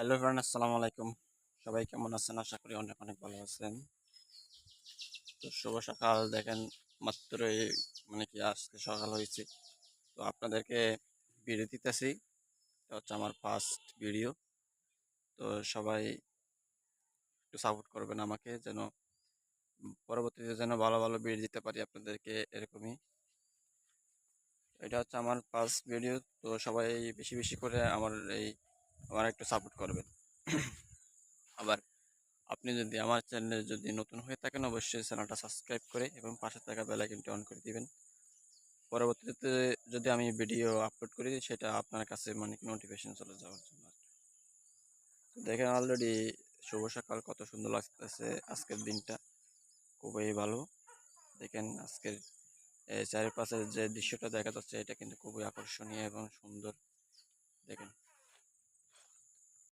Hello friend আসসালামু আলাইকুম সবাই কেমন আছেন? আশা করি অনেক অনেক ভালো আছেন। তো শুভ সকাল। দেখেন, মাত্রই মানে কি আজকে সকাল হয়েছে। তো আপনাদেরকে ভিডিও দিতেছি। এটা হচ্ছে আমার ফার্স্ট ভিডিও তো সবাই একটু সাপোর্ট করবেন আমাকে যেন পরবর্তীতে যেন ভালো ভালো ভিডিও দিতে পারি আপনাদেরকে এরকমই। এটা হচ্ছে আমার ফার্স্ট ভিডিও তো সবাই বেশি বেশি করে আমার এই আমার একটু সাপোর্ট করবেন। আবার আপনি যদি আমার চ্যানেলে যদি নতুন হয়ে থাকেন, অবশ্যই চ্যানেলটা সাবস্ক্রাইব করে এবং পাশে থাকা বেল আইকনটি অন করে দিবেন। পরবর্তীতে যদি আমি ভিডিও আপলোড করি, সেটা আপনার কাছে মানে নোটিফিকেশন চলে যাওয়ার জন্য দেখেন অলরেডি শুভ সকাল, কত সুন্দর লাগতেছে আজকের দিনটা। খুবই ভালো। দেখেন আজকের চারিপাশের যে দৃশ্যটা দেখা যাচ্ছে, এটা কিন্তু খুবই আকর্ষণীয় এবং সুন্দর। দেখেন।